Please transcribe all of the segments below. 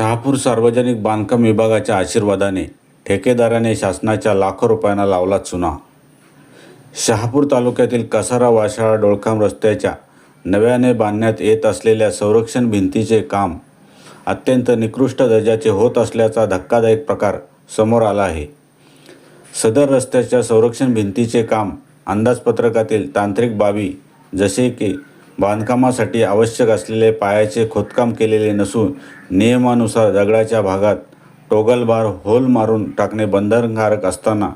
शहापूर सार्वजनिक बांधकाम विभागाच्या आशीर्वादाने ठेकेदाराने शासनाच्या लाखो रुपयांना लावला चुना. शहापूर तालुक्यातील कसारा वाशाळा डोळखाम रस्त्याच्या नव्याने बांधण्यात येत असलेल्या संरक्षण भिंतीचे काम अत्यंत निकृष्ट दर्जाचे होत असल्याचा धक्कादायक प्रकार समोर आला आहे. सदर रस्त्याच्या संरक्षण भिंतीचे काम अंदाजपत्रकातील तांत्रिक बाबी जसे की बांधकामासाठी आवश्यक असलेले पायाचे खोदकाम केलेले नसून नियमानुसार दगडाच्या भागात टोगल बार होल मारून टाकणे बंधनकारक असताना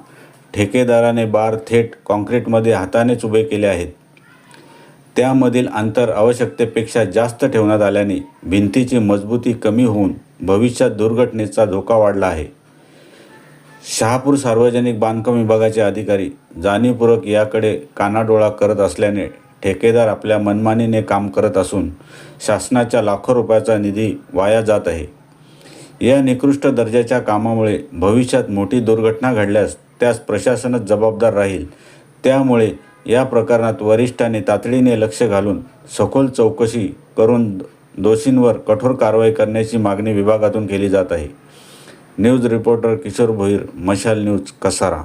ठेकेदाराने बार थेट कॉन्क्रीटमध्ये हातानेच उभे केले आहेत. त्यामधील अंतर आवश्यकतेपेक्षा जास्त ठेवण्यात आल्याने भिंतीची मजबूती कमी होऊन भविष्यात दुर्घटनेचा धोका वाढला आहे. शहापूर सार्वजनिक बांधकाम विभागाचे अधिकारी जाणीवपूर्वक याकडे कानाडोळा करत असल्याने ठेकेदार आपल्या मनमानीने काम करत असून शासनाच्या लाखो रुपयाचा निधी वाया जात आहे. या निकृष्ट दर्जाच्या कामामुळे भविष्यात मोठी दुर्घटना घडल्यास त्यास प्रशासनच जबाबदार राहील. त्यामुळे या प्रकरणात वरिष्ठांनी तातडीने लक्ष घालून सखोल चौकशी करून दोषींवर कठोर कारवाई करण्याची मागणी विभागातून केली जात आहे. न्यूज रिपोर्टर किशोर भोईर मशाल न्यूज कसारा.